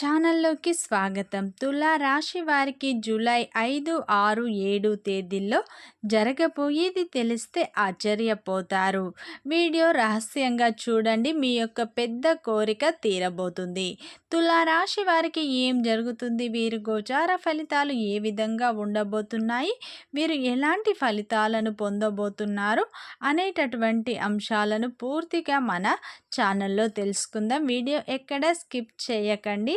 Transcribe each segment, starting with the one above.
ఛానల్లోకి స్వాగతం. తులా రాశి వారికి జూలై ఐదు ఆరు ఏడు తేదీల్లో జరగబోయేది తెలిస్తే ఆశ్చర్యపోతారు. వీడియో రహస్యంగా చూడండి మీ యొక్క పెద్ద కోరిక తీరబోతుంది. తులా రాశి వారికి ఏం జరుగుతుంది? వీరు గోచార ఫలితాలు ఏ విధంగా ఉండబోతున్నాయి? వీరు ఎలాంటి ఫలితాలను పొందబోతున్నారు? అనేటటువంటి అంశాలను పూర్తిగా మన ఛానల్లో తెలుసుకుందాం. వీడియో ఎక్కడ స్కిప్ చేయకండి.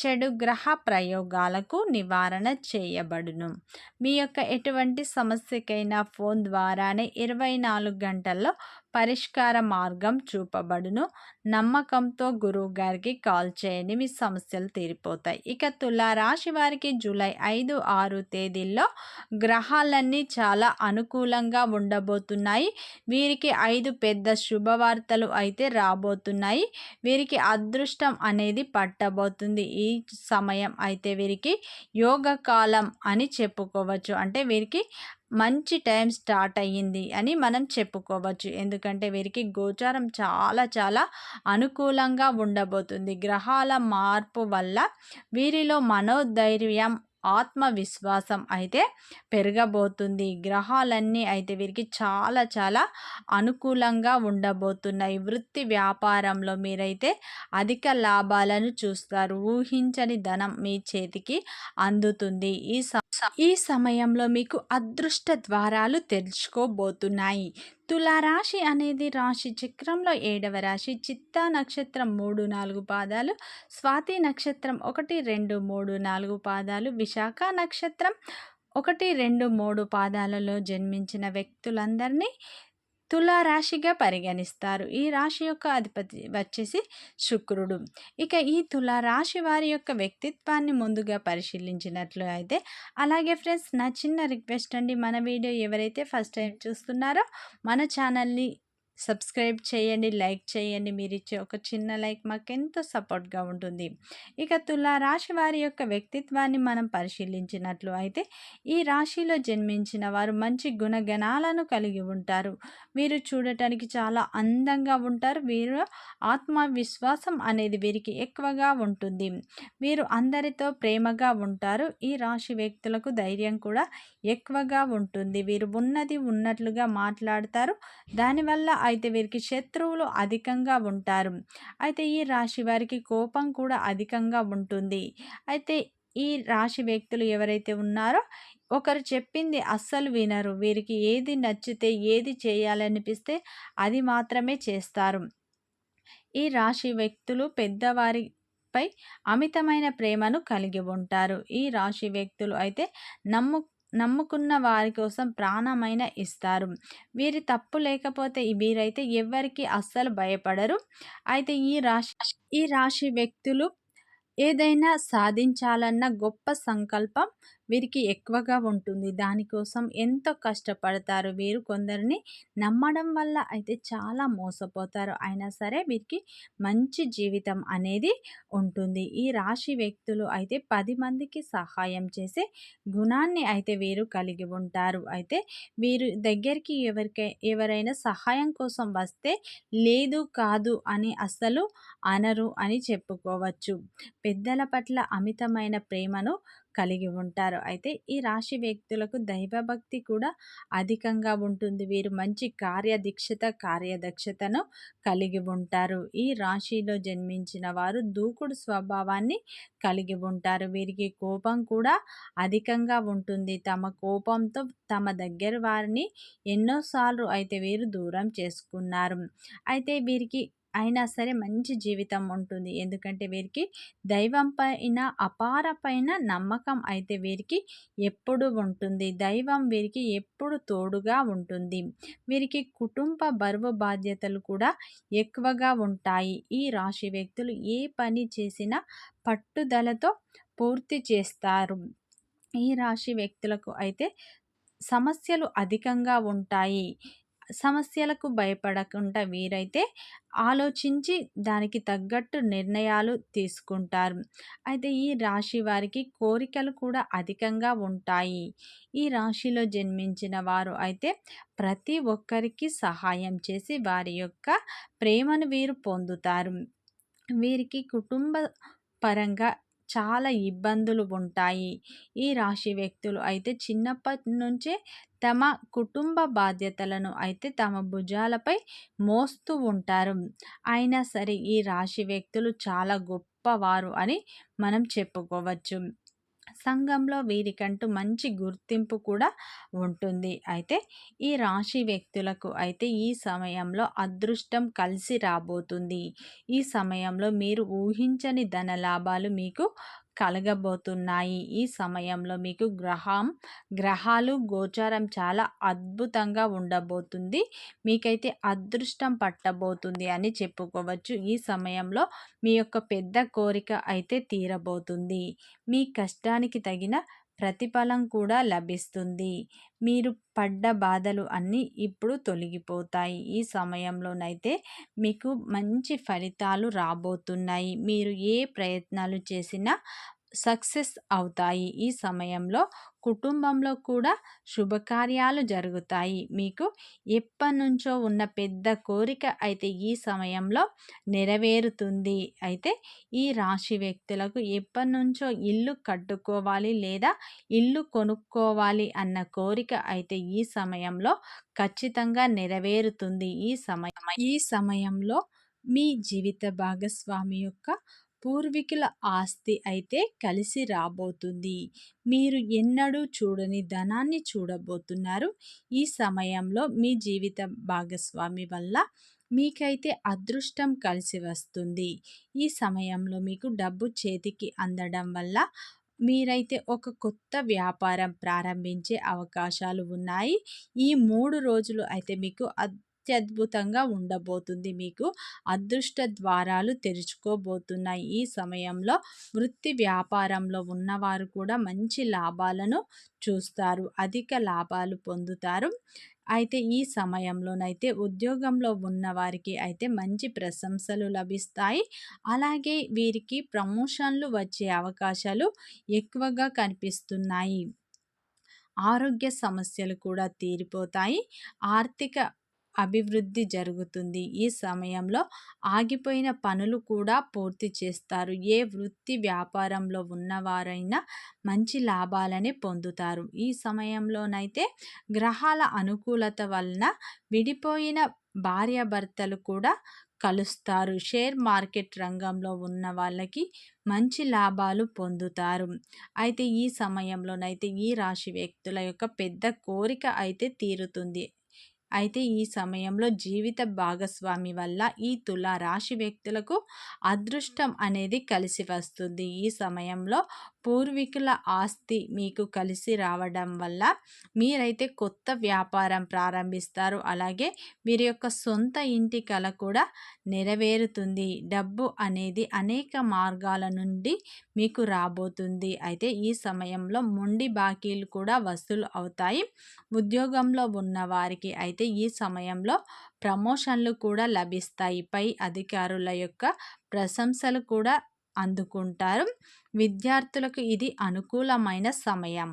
చెడు గ్రహ ప్రయోగాలకు నివారణ చేయబడును. మీ యొక్క ఎటువంటి సమస్యకైనా ఫోన్ ద్వారానే ఇరవై నాలుగు గంటల్లో పరిష్కార మార్గం చూపబడును. నమ్మకంతో గురువు గారికి కాల్ చేయండి మీ సమస్యలు తీరిపోతాయి. ఇక తులారాశి వారికి జూలై ఐదు ఆరు తేదీల్లో గ్రహాలన్నీ చాలా అనుకూలంగా ఉండబోతున్నాయి. వీరికి ఐదు పెద్ద శుభవార్తలు అయితే రాబోతున్నాయి. వీరికి అదృష్టం అనేది పట్టబోతుంది. ఈ సమయం అయితే వీరికి యోగ కాలం అని చెప్పుకోవచ్చు. అంటే వీరికి మంచి టైం స్టార్ట్ అయ్యింది అని మనం చెప్పుకోవచ్చు. ఎందుకంటే వీరికి గోచారం చాలా చాలా అనుకూలంగా ఉండబోతుంది. గ్రహాల మార్పు వల్ల వీరిలో మనోధైర్యం ఆత్మవిశ్వాసం అయితే పెరగబోతుంది. గ్రహాలన్నీ అయితే వీరికి చాలా చాలా అనుకూలంగా ఉండబోతున్నాయి. వృత్తి వ్యాపారంలో మీరైతే అధిక లాభాలను చూస్తారు. ఊహించని ధనం మీ చేతికి అందుతుంది. ఈ ఈ సమయంలో మీకు అదృష్ట ద్వారాలు తెరుచుకోబోతున్నాయి తులారాశి అనేది రాశి చక్రంలో ఏడవ రాశి. చిత్తా నక్షత్రం మూడు నాలుగు పాదాలు స్వాతి నక్షత్రం ఒకటి రెండు మూడు నాలుగు పాదాలు విశాఖ నక్షత్రం ఒకటి రెండు మూడు పాదాలలో జన్మించిన వ్యక్తులందరినీ తులారాశిగా పరిగణిస్తారు. ఈ రాశి యొక్క అధిపతి వచ్చేసి శుక్రుడు. ఇక ఈ తులారాశి వారి యొక్క వ్యక్తిత్వాన్ని ముందుగా పరిశీలించినట్లు అయితే అలాగే ఫ్రెండ్స్ నా చిన్న రిక్వెస్ట్ అండి. మన వీడియో ఎవరైతే ఫస్ట్ టైం చూస్తున్నారో మన ఛానల్ని సబ్స్క్రైబ్ చేయండి లైక్ చేయండి. మీరు ఇచ్చే ఒక చిన్న లైక్ మాకు ఎంతో సపోర్ట్గా ఉంటుంది. ఇక తులా రాశి వారి యొక్క వ్యక్తిత్వాన్ని మనం పరిశీలించినట్లు అయితే ఈ రాశిలో జన్మించిన వారు మంచి గుణగణాలను కలిగి ఉంటారు. వీరు చూడటానికి చాలా అందంగా ఉంటారు. వీరు ఆత్మవిశ్వాసం అనేది వీరికి ఎక్కువగా ఉంటుంది. వీరు అందరితో ప్రేమగా ఉంటారు. ఈ రాశి వ్యక్తులకు ధైర్యం కూడా ఎక్కువగా ఉంటుంది. వీరు ఉన్నది ఉన్నట్లుగా మాట్లాడతారు. దానివల్ల అయితే వీరికి శత్రువులు అధికంగా ఉంటారు. అయితే ఈ రాశి వారికి కోపం కూడా అధికంగా ఉంటుంది. అయితే ఈ రాశి వ్యక్తులు ఎవరైతే ఉన్నారో ఒకరు చెప్పింది అస్సలు వినరు. వీరికి ఏది నచ్చితే ఏది చేయాలనిపిస్తే అది మాత్రమే చేస్తారు. ఈ రాశి వ్యక్తులు పెద్దవారి పై అమితమైన ప్రేమను కలిగి ఉంటారు. ఈ రాశి వ్యక్తులు అయితే నమ్ము నమ్ముకున్న వారి కోసం ప్రాణమైన ఇస్తారు. వీరి తప్పు లేకపోతే వీరైతే ఎవరికి అస్సలు భయపడరు. అయితే ఈ రాశి ఈ రాశి వ్యక్తులు ఏదైనా సాధించాలన్న గొప్ప సంకల్పం వీరికి ఎక్కువగా ఉంటుంది. దానికోసం ఎంతో కష్టపడతారు. వీరు కొందరిని నమ్మడం వల్ల అయితే చాలా మోసపోతారు. అయినా సరే వీరికి మంచి జీవితం అనేది ఉంటుంది. ఈ రాశి వ్యక్తులు అయితే పది మందికి సహాయం చేసే గుణాన్ని అయితే వీరు కలిగి ఉంటారు. అయితే వీరు దగ్గరికి ఎవరికై ఎవరైనా సహాయం కోసం వస్తే లేదు కాదు అని అస్సలు అనరు అని చెప్పుకోవచ్చు. పెద్దల పట్ల అమితమైన ప్రేమను కలిగి ఉంటారు. అయితే ఈ రాశి వ్యక్తులకు దైవభక్తి కూడా అధికంగా ఉంటుంది. వీరు మంచి కార్యదీక్షత కార్యదక్షతను కలిగి ఉంటారు. ఈ రాశిలో జన్మించిన వారు దూకుడు స్వభావాన్ని కలిగి ఉంటారు. వీరికి కోపం కూడా అధికంగా ఉంటుంది. తమ కోపంతో తమ దగ్గర వారిని ఎన్నోసార్లు అయితే వీరు దూరం చేసుకున్నారు. అయితే వీరికి అయినా సరే మంచి జీవితం ఉంటుంది. ఎందుకంటే వీరికి దైవం పైన అపార పైన నమ్మకం అయితే వీరికి ఎప్పుడు ఉంటుంది. దైవం వీరికి ఎప్పుడు తోడుగా ఉంటుంది. వీరికి కుటుంబ బరువు బాధ్యతలు కూడా ఎక్కువగా ఉంటాయి. ఈ రాశి వ్యక్తులు ఏ పని చేసినా పట్టుదలతో పూర్తి చేస్తారు. ఈ రాశి వ్యక్తులకు అయితే సమస్యలు అధికంగా ఉంటాయి. సమస్యలకు భయపడకుండా వీరైతే ఆలోచించి దానికి తగ్గట్టు నిర్ణయాలు తీసుకుంటారు. అయితే ఈ రాశి వారికి కోరికలు కూడా అధికంగా ఉంటాయి. ఈ రాశిలో జన్మించిన వారు అయితే ప్రతి ఒక్కరికి సహాయం చేసి వారి యొక్క ప్రేమను వీరు పొందుతారు. వీరికి కుటుంబ పరంగా చాలా ఇబ్బందులు ఉంటాయి. ఈ రాశి వ్యక్తులు అయితే చిన్నప్పటి నుంచే తమ కుటుంబ బాధ్యతలను అయితే తమ భుజాలపై మోస్తూ ఉంటారు. అయినా సరే ఈ రాశి వ్యక్తులు చాలా గొప్పవారు అని మనం చెప్పుకోవచ్చు. సంఘంలో వీరికంటూ మంచి గుర్తింపు కూడా ఉంటుంది. అయితే ఈ రాశి వ్యక్తులకు అయితే ఈ సమయంలో అదృష్టం కలిసి రాబోతుంది. ఈ సమయంలో మీరు ఊహించని ధన లాభాలు మీకు కలగబోతున్నాయి ఈ సమయంలో. మీకు గ్రహం గ్రహాలు గోచారం చాలా అద్భుతంగా ఉండబోతుంది. మీకైతే అదృష్టం పట్టబోతుంది అని చెప్పుకోవచ్చు. ఈ సమయంలో మీ యొక్క పెద్ద కోరిక అయితే తీరబోతుంది. మీ కష్టానికి తగిన ప్రతిఫలం కూడా లభిస్తుంది. మీరు పడ్డ బాధలు అన్నీ ఇప్పుడు తొలగిపోతాయి. ఈ సమయంలోనైతే మీకు మంచి ఫలితాలు రాబోతున్నాయి. మీరు ఏ ప్రయత్నాలు చేసినా సక్సెస్ అవుతాయి. ఈ సమయంలో కుటుంబంలో కూడా శుభకార్యాలు జరుగుతాయి. మీకు ఎప్పటి నుంచో ఉన్న పెద్ద కోరిక అయితే ఈ సమయంలో నెరవేరుతుంది. అయితే ఈ రాశి వ్యక్తులకు ఎప్పటి నుంచో ఇల్లు కట్టుకోవాలి లేదా ఇల్లు కొనుక్కోవాలి అన్న కోరిక అయితే ఈ సమయంలో ఖచ్చితంగా నెరవేరుతుంది. ఈ సమయం ఈ సమయంలో మీ జీవిత భాగస్వామి యొక్క పూర్వీకుల ఆస్తి అయితే కలిసి రాబోతుంది. మీరు ఎన్నడూ చూడని ధనాన్ని చూడబోతున్నారు. ఈ సమయంలో మీ జీవిత భాగస్వామి వల్ల మీకైతే అదృష్టం కలిసి వస్తుంది. ఈ సమయంలో మీకు డబ్బు చేతికి అందడం వల్ల మీరైతే ఒక కొత్త వ్యాపారం ప్రారంభించే అవకాశాలు ఉన్నాయి. ఈ మూడు రోజులు అయితే మీకు అత్యద్భుతంగా ఉండబోతుంది మీకు. అదృష్ట ద్వారాలు తెరుచుకోబోతున్నాయి. ఈ సమయంలో వృత్తి వ్యాపారంలో ఉన్నవారు కూడా మంచి లాభాలను చూస్తారు. అధిక లాభాలు పొందుతారు. అయితే ఈ సమయంలోనైతే ఉద్యోగంలో ఉన్న వారికి అయితే మంచి ప్రశంసలు లభిస్తాయి. అలాగే వీరికి ప్రమోషన్లు వచ్చే అవకాశాలు ఎక్కువగా కనిపిస్తున్నాయి. ఆరోగ్య సమస్యలు కూడా తీరిపోతాయి. ఆర్థిక అభివృద్ధి జరుగుతుంది. ఈ సమయంలో ఆగిపోయిన పనులు కూడా పూర్తి చేస్తారు. ఏ వృత్తి వ్యాపారంలో ఉన్నవారైనా మంచి లాభాలనే పొందుతారు. ఈ సమయంలోనైతే గ్రహాల అనుకూలత వలన విడిపోయిన భార్యాభర్తలు కూడా కలుస్తారు. షేర్ మార్కెట్ రంగంలో ఉన్న వాళ్ళకి మంచి లాభాలు పొందుతారు. అయితే ఈ సమయంలోనైతే ఈ రాశి వ్యక్తుల యొక్క పెద్ద కోరిక అయితే తీరుతుంది. అయితే ఈ సమయంలో జీవిత భాగస్వామి వల్ల ఈ తుల రాశి వ్యక్తులకు అదృష్టం అనేది కలిసి వస్తుంది. ఈ సమయంలో పూర్వీకుల ఆస్తి మీకు కలిసి రావడం వల్ల మీరైతే కొత్త వ్యాపారం ప్రారంభిస్తారు. అలాగే వీరి యొక్క సొంత ఇంటి కళ కూడా నెరవేరుతుంది. డబ్బు అనేది అనేక మార్గాల నుండి మీకు రాబోతుంది. అయితే ఈ సమయంలో మొండి బాకీలు కూడా వసూలు అవుతాయి. ఉద్యోగంలో ఉన్న వారికి అయితే అయితే ఈ సమయంలో ప్రమోషన్లు కూడా లభిస్తాయి. పై అధికారుల యొక్క ప్రశంసలు కూడా అందుకుంటారు. విద్యార్థులకు ఇది అనుకూలమైన సమయం.